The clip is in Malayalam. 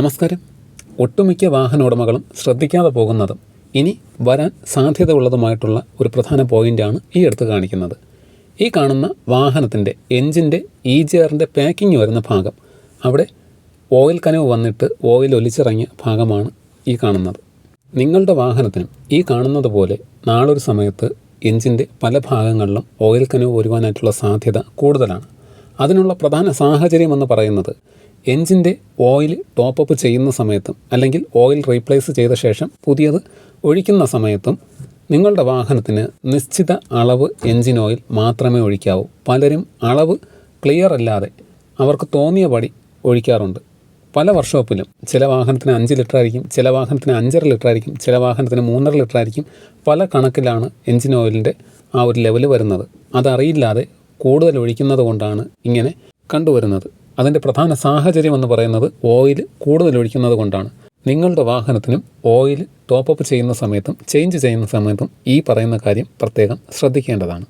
നമസ്കാരം. ഒട്ടുമിക്ക വാഹന ഉടമകളും ശ്രദ്ധിക്കാതെ പോകുന്നതും ഇനി വരാൻ സാധ്യതയുള്ളതുമായിട്ടുള്ള ഒരു പ്രധാന പോയിന്റാണ് ഈ എടുത്ത് കാണിക്കുന്നത്. ഈ കാണുന്ന വാഹനത്തിന്റെ എൻജിന്റെ ഇ ആറിന്റെ പാക്കിംഗ് വരുന്ന ഭാഗം അവിടെ ഓയിൽ കനവ് വന്നിട്ട് ഓയിൽ ഒലിച്ചിറങ്ങിയ ഭാഗമാണ് ഈ കാണുന്നത്. നിങ്ങളുടെ വാഹനത്തിനും ഈ കാണുന്നത് പോലെ നാളൊരു സമയത്ത് എൻജിന്റെ പല ഭാഗങ്ങളിലും ഓയിൽ കനവ് വരുവാനായിട്ടുള്ള സാധ്യത കൂടുതലാണ്. അതിനുള്ള പ്രധാന സാഹചര്യം എന്ന് പറയുന്നത് എൻജിന്റെ ഓയിൽ ടോപ്പപ്പ് ചെയ്യുന്ന സമയത്തും അല്ലെങ്കിൽ ഓയിൽ റീപ്ലേസ് ചെയ്ത ശേഷം പുതിയത് ഒഴിക്കുന്ന സമയത്തും നിങ്ങളുടെ വാഹനത്തിന് നിശ്ചിത അളവ് എൻജിൻ ഓയിൽ മാത്രമേ ഒഴിക്കാവൂ. പലരും അളവ് ക്ലിയർ അല്ലാതെ അവർക്ക് തോന്നിയ പടി ഒഴിക്കാറുണ്ട്. പല വർക്ക്ഷോപ്പിലും ചില വാഹനത്തിന് അഞ്ച് ലിറ്റർ ആയിരിക്കും ചില വാഹനത്തിന് അഞ്ചര ലിറ്റർ ആയിരിക്കും ചില വാഹനത്തിന് മൂന്നര ലിറ്റർ ആയിരിക്കും. പല കണക്കിലാണ് എൻജിൻ ഓയിലിന്റെ ആ ഒരു ലെവൽ വരുന്നത്. അതറിയില്ലാതെ കൂടുതൽ ഒഴിക്കുന്നത് കൊണ്ടാണ് ഇങ്ങനെ കണ്ടുവരുന്നത്. അതിന്റെ പ്രധാന സാഹചര്യം എന്ന് പറയുന്നത് ഓയിൽ കൂടുതൽ ഒഴിക്കുന്നത് കൊണ്ടാണ്. നിങ്ങളുടെ വാഹനത്തിനും ഓയിൽ ടോപ്പപ്പ് ചെയ്യുന്ന സമയത്തും ചേഞ്ച് ചെയ്യുന്ന സമയത്തും ഈ പറയുന്ന കാര്യം പ്രത്യേകം ശ്രദ്ധിക്കേണ്ടതാണ്.